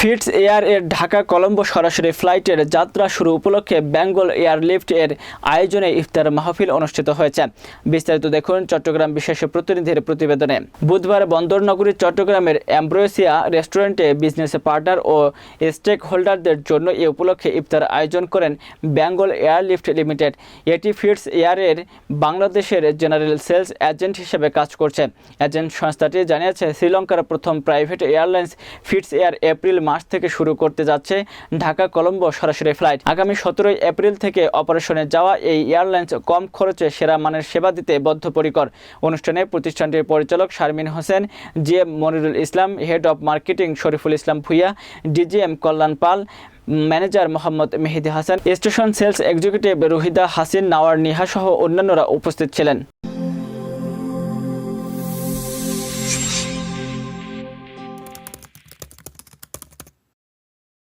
Fits air এর ঢাকা কলম্বো সরাসরি ফ্লাইটের যাত্রা শুরু উপলক্ষে বেঙ্গল এয়ারলিফট এর আয়োজনে ইফতার মাহফিল অনুষ্ঠিত হয়েছে। বিস্তারিত দেখুন চট্টগ্রাম বিশেষ প্রতিনিধির প্রতিবেদনে। বুধবার বন্দরনগরী চট্টগ্রামের অ্যাম্ব্রোসিয়া রেস্টুরেন্টে বিজনেস পার্টনার ও স্টেক হোল্ডারদের জন্য এ উপলক্ষে ইফতার আয়োজন করেন বেঙ্গল এয়ারলিফট লিমিটেড। এটি ফিটস এয়ারের বাংলাদেশের জেনারেল সেলস এজেন্ট হিসেবে কাজ করছে। এজেন্ট সংস্থাটি জানিয়েছে, শ্রীলঙ্কার প্রথম private airlines Fits Air April মাস থেকে শুরু করতে যাচ্ছে ঢাকা কলম্বো সরাসরি ফ্লাইট। আগামী সতেরোই এপ্রিল থেকে অপারেশনে যাওয়া এই এয়ারলাইন্স কম খরচে সেরা মানের সেবা দিতে বদ্ধপরিকর। অনুষ্ঠানে প্রতিষ্ঠানটির পরিচালক Sharmin Hossain, GM Monirul Islam, head of marketing Shariful Islam Bhuiyan, DGM Kalyan Pal, manager Mohammad Mehedi Hasan, station sales executive Ruhida Hasin, Nawar Niha সহ অন্যান্যরা উপস্থিত ছিলেন।